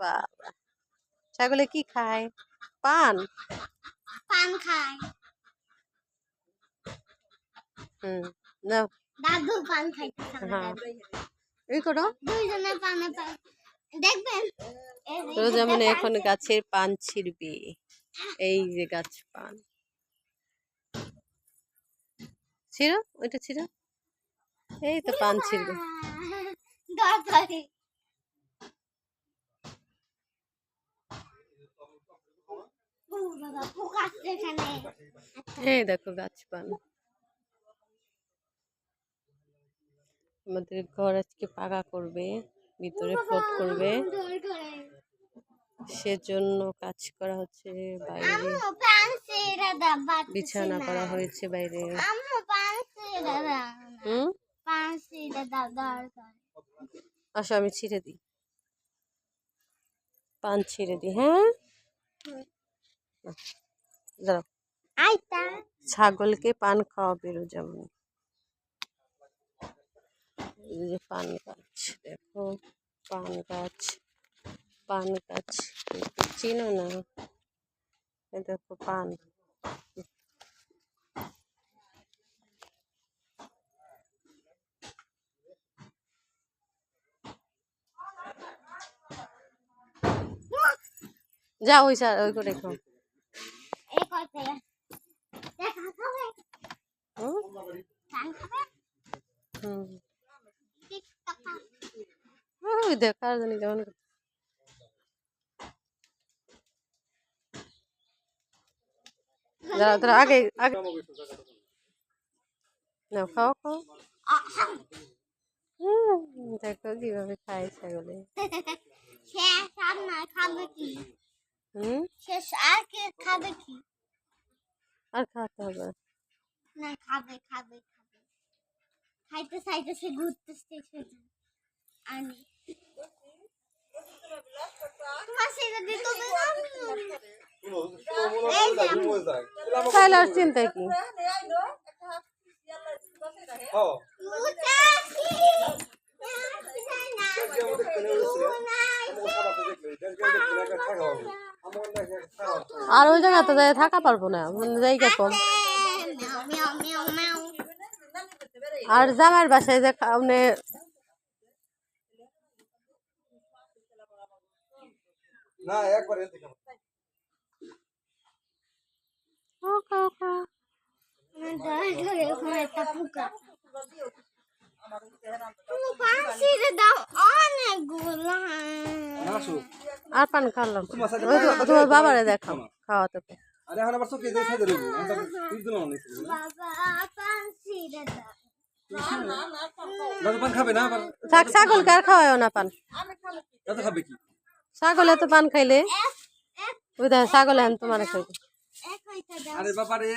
বাবা। ছাগলে কি খায়? পান? পান খায়। হুম নাও। দাদু পান হ্যাঁ। এই করো। দুইজনে পানে পান। দেখবেন? রোজা মানে এখন গাছের পান ছিড়বে। এই যে গাছ পান। ছিড়ো ওইটা ছিড়ো। এই তো পান ছিড়বে। দরকারি ও বাবা পোক আসছে এখানে এই দেখো গাছ পান আমাদের ঘর আজকে পাকা করবে, ভিতরে ফ্লোট করবে। সেজন্য কাজ করা হচ্ছে বাইরে। বিছানা করা হয়েছে বাইরে। আসো, আমি ছিঁড়ে দিই। পান ছিঁড়ে দিই হ্যাঁ? দাঁড়াও। ছাগলকে পান খাওয়াবে যেমন যে পান গাছ দেখো পান গাছ পান গাছ। চিনো না? দেখো পান। যা ওই স্যার ওই করে খাও এই করতে দেখা খাবে হুম? পান খাবে হুম। টিকটক ওই দেখ আর জানি কেমন। দাঁড়াও দাঁড়াও আগে আগে। নাও খাও খাও। দেখো কীভাবে খায় ছাগলে। শেষ আর নয় খাবে কি হুম? শেষ আর কে খাবে কি? আর খাওয়াতে হবে। না খাবে খাবে খাবে। খাইতে খাইতে সে ঘুরতেছে না তাহলে আর চিন্তা কি? আর ওই জায়গাতে যাই থাকা পারব না মানে জায়গা কম। আর জামার বাসায় যে মানে না একবারে। আর পান খাওয়ালাম। তোমার বাবারে দেখাও খাওয়াতে। আরে এখন আবার চোখে দিয়ে খাইতে রইবো। আমি তো তুই দিলাম না? বাবা দাদু পান খাবে না আবার থাক ছাগলকে আর খাওয়াও না পান। দাদু খাবে কি? ছাগলে তো পান খাইলে? ওই দেখো ছাগলে এখন তোমার খাইবে। এক হইতে দাও আরে বাবা রে